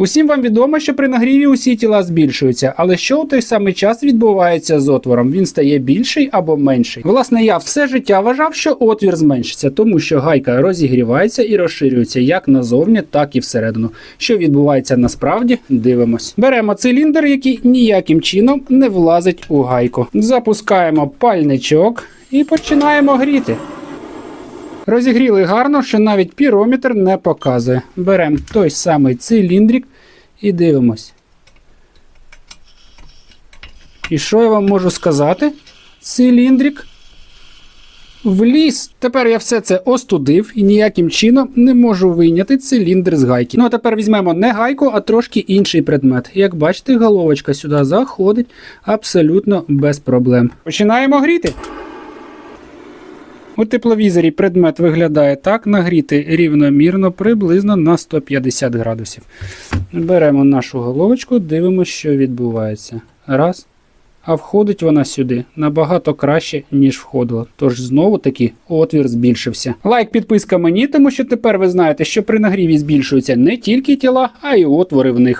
Усім вам відомо, що при нагріві усі тіла збільшуються, але що у той самий час відбувається з отвором? Він стає більший або менший. Власне, я все життя вважав, що отвір зменшиться, тому що гайка розігрівається і розширюється як назовні, так і всередину. Що відбувається насправді, дивимось. Беремо циліндр, який ніяким чином не влазить у гайку. Запускаємо пальничок і починаємо гріти. Розігріли гарно, що навіть пірометр не показує. Беремо той самий циліндрик і дивимось. І що я вам можу сказати? Циліндрик вліз. Тепер я все це остудив і ніяким чином не можу вийняти циліндр з гайки. Ну а тепер візьмемо не гайку, а трошки інший предмет. Як бачите, головочка сюди заходить абсолютно без проблем. Починаємо гріти. У тепловізорі предмет виглядає так, нагріти рівномірно приблизно на 150 градусів. Беремо нашу головочку, дивимося, що відбувається. Раз. А входить вона сюди набагато краще, ніж входила. Тож знову таки отвір збільшився. Лайк, підписка мені, тому що тепер ви знаєте, що при нагріві збільшуються не тільки тіла, а й отвори в них.